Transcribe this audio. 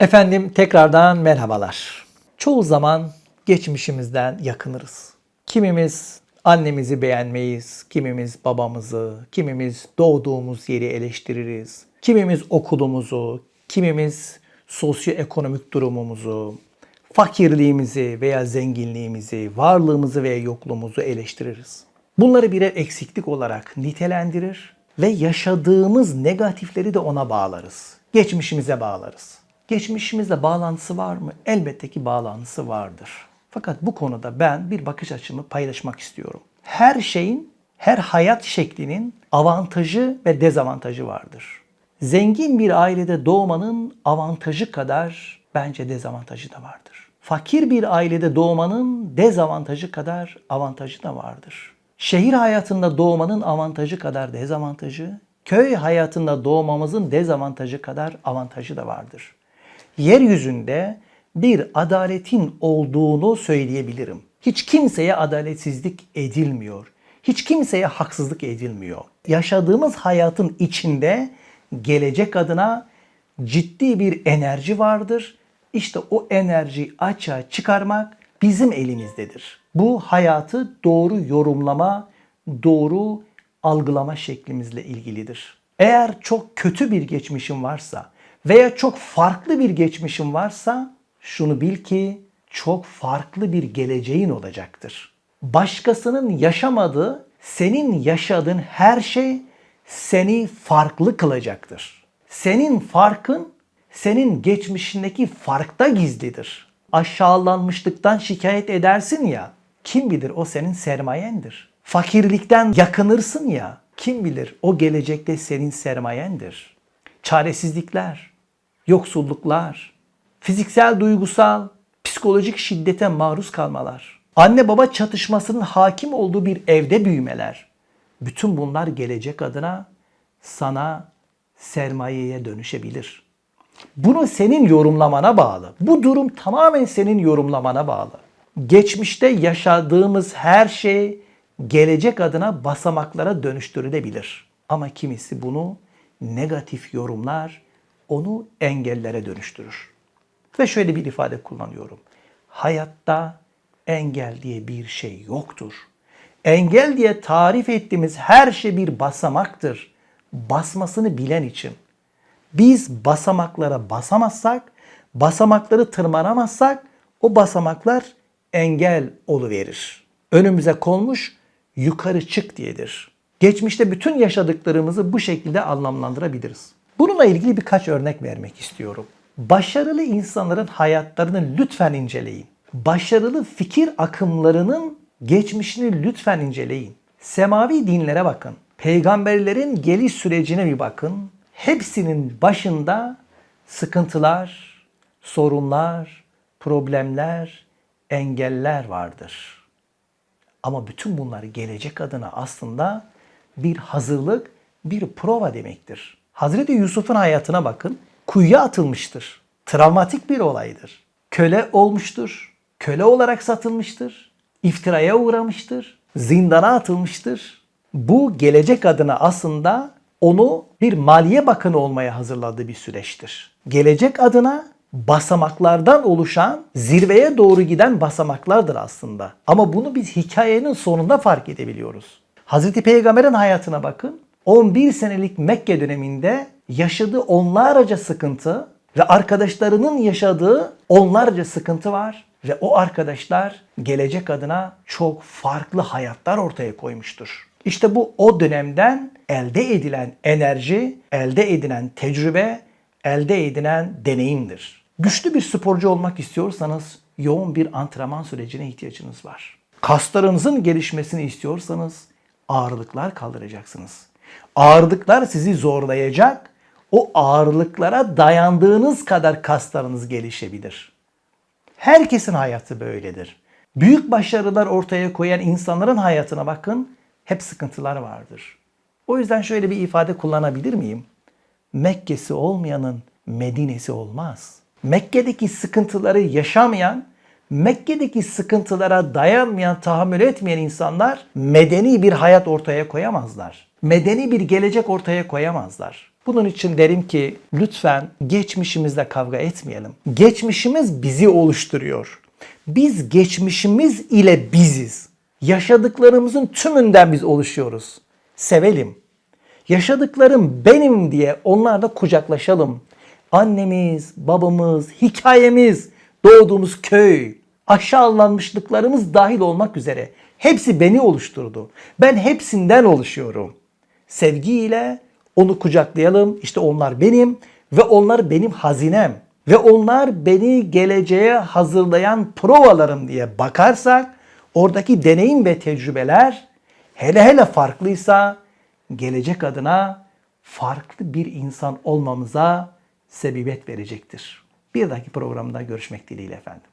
Efendim tekrardan merhabalar. Çoğu zaman geçmişimizden yakınırız. Kimimiz annemizi beğenmeyiz, kimimiz babamızı, kimimiz doğduğumuz yeri eleştiririz. Kimimiz okulumuzu, kimimiz sosyoekonomik durumumuzu, fakirliğimizi veya zenginliğimizi, varlığımızı veya yokluğumuzu eleştiririz. Bunları birer eksiklik olarak nitelendirir ve yaşadığımız negatifleri de ona bağlarız. Geçmişimize bağlarız. Geçmişimizle bağlantısı var mı? Elbette ki bağlantısı vardır. Fakat bu konuda ben bir bakış açımı paylaşmak istiyorum. Her şeyin, her hayat şeklinin avantajı ve dezavantajı vardır. Zengin bir ailede doğmanın avantajı kadar bence dezavantajı da vardır. Fakir bir ailede doğmanın dezavantajı kadar avantajı da vardır. Şehir hayatında doğmanın avantajı kadar dezavantajı, köy hayatında doğmamızın dezavantajı kadar avantajı da vardır. Yeryüzünde bir adaletin olduğunu söyleyebilirim. Hiç kimseye adaletsizlik edilmiyor. Hiç kimseye haksızlık edilmiyor. Yaşadığımız hayatın içinde gelecek adına ciddi bir enerji vardır. İşte o enerjiyi açığa çıkarmak bizim elimizdedir. Bu hayatı doğru yorumlama, doğru algılama şeklimizle ilgilidir. Eğer çok kötü bir geçmişin varsa veya çok farklı bir geçmişin varsa şunu bil ki çok farklı bir geleceğin olacaktır. Başkasının yaşamadığı, senin yaşadığın her şey seni farklı kılacaktır. Senin farkın senin geçmişindeki farkta gizlidir. Aşağılanmışlıktan şikayet edersin ya, kim bilir o senin sermayendir. Fakirlikten yakınırsın ya, kim bilir o gelecekte senin sermayendir. Çaresizlikler, yoksulluklar, fiziksel, duygusal, psikolojik şiddete maruz kalmalar, anne baba çatışmasının hakim olduğu bir evde büyümeler. Bütün bunlar gelecek adına sana sermayeye dönüşebilir. Bunu senin yorumlamana bağlı. Bu durum tamamen senin yorumlamana bağlı. Geçmişte yaşadığımız her şey gelecek adına basamaklara dönüştürülebilir. Ama kimisi bunu negatif yorumlar, onu engellere dönüştürür. Ve şöyle bir ifade kullanıyorum. Hayatta engel diye bir şey yoktur. Engel diye tarif ettiğimiz her şey bir basamaktır. Basmasını bilen için. Biz basamaklara basamazsak, basamakları tırmanamazsak o basamaklar engel oluverir. Önümüze konmuş yukarı çık diyedir. Geçmişte bütün yaşadıklarımızı bu şekilde anlamlandırabiliriz. Bununla ilgili birkaç örnek vermek istiyorum. Başarılı insanların hayatlarını lütfen inceleyin. Başarılı fikir akımlarının geçmişini lütfen inceleyin. Semavi dinlere bakın. Peygamberlerin geliş sürecine bir bakın. Hepsinin başında sıkıntılar, sorunlar, problemler, engeller vardır. Ama bütün bunlar gelecek adına aslında bir hazırlık, bir prova demektir. Hazreti Yusuf'un hayatına bakın. Kuyuya atılmıştır. Travmatik bir olaydır. Köle olmuştur. Köle olarak satılmıştır. İftiraya uğramıştır. Zindana atılmıştır. Bu gelecek adına aslında onu bir maliye bakanı olmaya hazırladığı bir süreçtir. Gelecek adına basamaklardan oluşan zirveye doğru giden basamaklardır aslında. Ama bunu biz hikayenin sonunda fark edebiliyoruz. Hazreti Peygamber'in hayatına bakın. 11 senelik Mekke döneminde yaşadığı onlarca sıkıntı ve arkadaşlarının yaşadığı onlarca sıkıntı var ve o arkadaşlar gelecek adına çok farklı hayatlar ortaya koymuştur. İşte bu o dönemden elde edilen enerji, elde edilen tecrübe, elde edilen deneyimdir. Güçlü bir sporcu olmak istiyorsanız yoğun bir antrenman sürecine ihtiyacınız var. Kaslarınızın gelişmesini istiyorsanız ağırlıklar kaldıracaksınız. Ağırlıklar sizi zorlayacak. O ağırlıklara dayandığınız kadar kaslarınız gelişebilir. Herkesin hayatı böyledir. Büyük başarılar ortaya koyan insanların hayatına bakın. Hep sıkıntılar vardır. O yüzden şöyle bir ifade kullanabilir miyim? Mekke'si olmayanın Medine'si olmaz. Mekke'deki sıkıntıları yaşamayan, Mekke'deki sıkıntılara dayanmayan, tahammül etmeyen insanlar medeni bir hayat ortaya koyamazlar. Medeni bir gelecek ortaya koyamazlar. Bunun için derim ki lütfen geçmişimizle kavga etmeyelim. Geçmişimiz bizi oluşturuyor. Biz geçmişimiz ile biziz. Yaşadıklarımızın tümünden biz oluşuyoruz. Sevelim. Yaşadıklarım benim diye onlarla kucaklaşalım. Annemiz, babamız, hikayemiz, doğduğumuz köy, aşağılanmışlıklarımız dahil olmak üzere hepsi beni oluşturdu. Ben hepsinden oluşuyorum. Sevgiyle onu kucaklayalım. İşte onlar benim ve onlar benim hazinem ve onlar beni geleceğe hazırlayan provalarım diye bakarsak oradaki deneyim ve tecrübeler hele hele farklıysa gelecek adına farklı bir insan olmamıza sebebiyet verecektir. Bir dahaki programda görüşmek dileğiyle efendim.